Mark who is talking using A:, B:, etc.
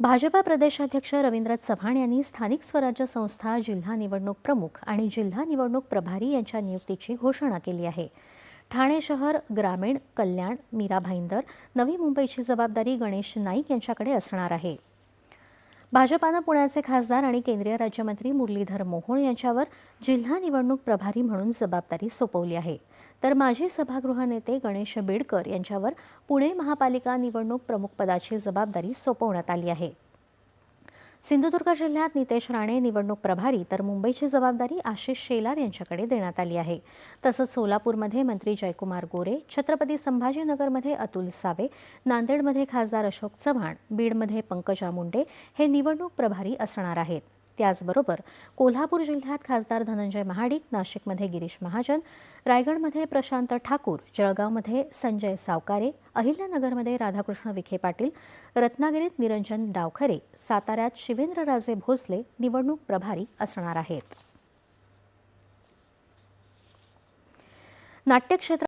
A: भाजपा प्रदेशाध्यक्ष रवींद्र चव्हाण यांनी स्थानिक स्वराज्य संस्था जिल्हा निवडणूक प्रमुख आणि जिल्हा निवडणूक प्रभारी यांच्या नियुक्तीची घोषणा केली आहे. ठाणे शहर ग्रामीण कल्याण मीरा भाईंदर नवी मुंबईची जबाबदारी गणेश नाईक यांच्याकडे असणार आहे. भाजपानं पुण्याचे खासदार आणि केंद्रीय राज्यमंत्री मुरलीधर मोहोळ यांच्यावर जिल्हा निवडणूक प्रभारी म्हणून जबाबदारी सोपवली आहे. तर माजी सभागृह नेते गणेश बिडकर यांच्यावर पुणे महापालिका निवडणूक प्रमुखपदाची जबाबदारी सोपवण्यात आली आहे. सिंधुदुर्ग जिल्ह्यात नितेश राणे निवडणूक प्रभारी तर मुंबईची जबाबदारी आशिष शेलार यांच्याकडे देण्यात आली आहे. तसंच सोलापूरमध्ये मंत्री जयकुमार गोरे छत्रपती संभाजीनगरमध्ये अतुल सावे नांदेडमध्ये खासदार अशोक चव्हाण बीडमध्ये पंकजा मुंडे हे निवडणूक प्रभारी असणार आहेत. त्याचबरोबर कोल्हापूर जिल्ह्यात खासदार धनंजय महाडिक नाशिकमध्ये गिरीश महाजन रायगडमध्ये प्रशांत ठाकूर जळगावमध्ये संजय सावकारे अहिल्यानगरमध्ये राधाकृष्ण विखे पाटील रत्नागिरीत निरंजन डावखरे साताऱ्यात शिवेंद्रराजे भोसले निवडणूक प्रभारी असणार आहेत. नाट्यक्षेत्र